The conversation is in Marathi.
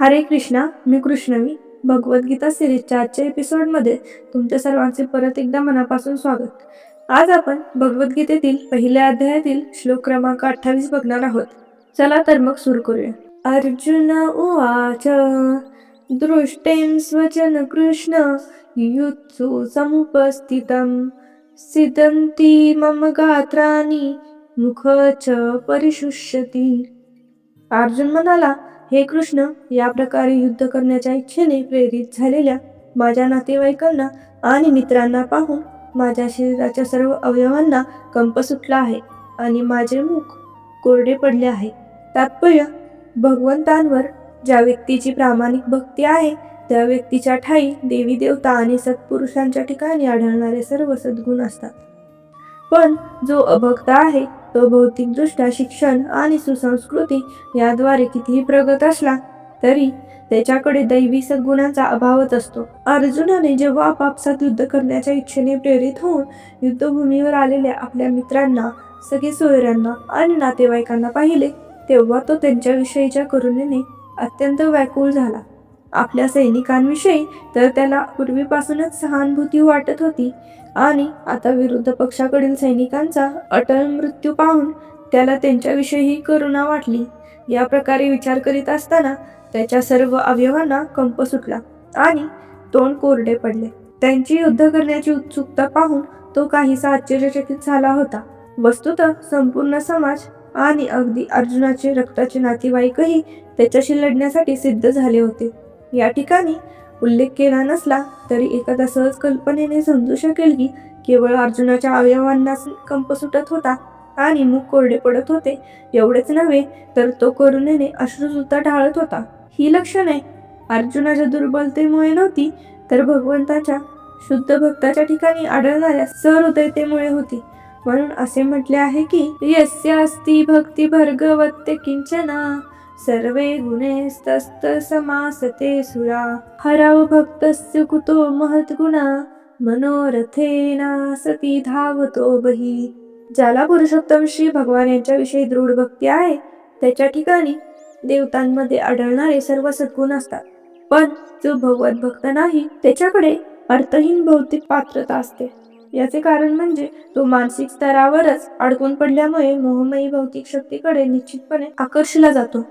हरे कृष्णा मी कृष्णवी. भगवद्गीता सिरीजच्या आजच्या एपिसोडमध्ये तुमच्या सर्वांचे परत एकदा मनापासून स्वागत. आज आपण भगवद्गीतेतील पहिल्या अध्यायातील श्लोक क्रमांक अठ्ठावीस बघणार आहोत. चला तर मग सुरू करूया. अर्जुन उवाच दृष्टेन स्वजन कृष्ण युत्सु समुपस्थितम. सिदंती मम गात्राणि मुख च परिशुष्यती. अर्जुन म्हणाला हे कृष्ण या प्रकारे युद्ध करण्याच्या इच्छेने प्रेरित झालेल्या माझ्या नातेवाईकांना आणि मित्रांना पाहून माझ्या शरीराच्या सर्व अवयवांना कंप सुटला आहे आणि माझे मुख कोरडे पडले आहे. तात्पर्य भगवंतांवर ज्या व्यक्तीची प्रामाणिक भक्ती आहे त्या व्यक्तीच्या ठाई देवी देवता आणि सत्पुरुषांच्या ठिकाणी आढळणारे सर्व सद्गुण असतात. पण जो अभक्त आहे तो भौतिकदृष्ट्या शिक्षण आणि सुसंस्कृती याद्वारे कितीही प्रगत असला तरी त्याच्याकडे दैवी सद्गुणांचा अभावच असतो. अर्जुनाने जेव्हा आपापसात युद्ध करण्याच्या इच्छेने प्रेरित होऊन युद्धभूमीवर आलेल्या आपल्या मित्रांना सगळे सोयऱ्यांना आणि नातेवाईकांना पाहिले तेव्हा तो त्यांच्याविषयीच्या करुणेने अत्यंत व्याकुळ झाला. आपल्या सैनिकांविषयी तर त्याला पूर्वीपासूनच सहानुभूती वाटत होती. आणि आता विरुद्ध पक्षाकडील सैनिकांचा अटल मृत्यू पाहून त्याला त्यांच्याविषयीही करुणा वाटली. या प्रकारे विचार करीत असताना त्याच्या सर्व अवयवांना कंप सुटला आणि तोंड कोरडे पडले. त्यांची युद्ध करण्याची उत्सुकता पाहून तो काहीसा आश्चर्यचकित झाला होता. वस्तुतः संपूर्ण समाज आणि अगदी अर्जुनाचे रक्ताचे नातेवाईकही त्याच्याशी लढण्यासाठी सिद्ध झाले होते. या ठिकाणी उल्लेख केला नसला तरी एखादा सहज कल्पनेने समजू शकेल की केवळ अर्जुनाच्या अवयवांना कंप सुटत होता आणि मुख कोरडे पडत होते एवढेच नव्हे तर तो करुणेने अश्रू सुद्धा ढाळत होता. ही लक्षणे अर्जुनाच्या दुर्बलतेमुळे नव्हती तर भगवंताच्या शुद्ध भक्ताच्या ठिकाणी आढळणाऱ्या सहृदयतेमुळे होती. म्हणून असे म्हटले आहे की यस्य अस्ति भक्ती भर्गवत्य किंचना सर्वे गुणेस्तस्तसमासते सुरा। हरौ भक्तस्य कुतो महद्गुणा मनोरथेना सती धावतो बही। ज्याला पुरुषोत्तम श्री भगवान यांच्याविषयी दृढ भक्ती आहे त्याच्या ठिकाणी देवतांमध्ये आढळणारे सर्व सद्गुण असतात. पण जो भगवत भक्त नाही त्याच्याकडे अर्थहीन भौतिक पात्रता असते. याचे कारण म्हणजे तो मानसिक स्तरावरच अडकून पडल्यामुळे मोहमयी भौतिक शक्तीकडे निश्चितपणे आकर्षला जातो.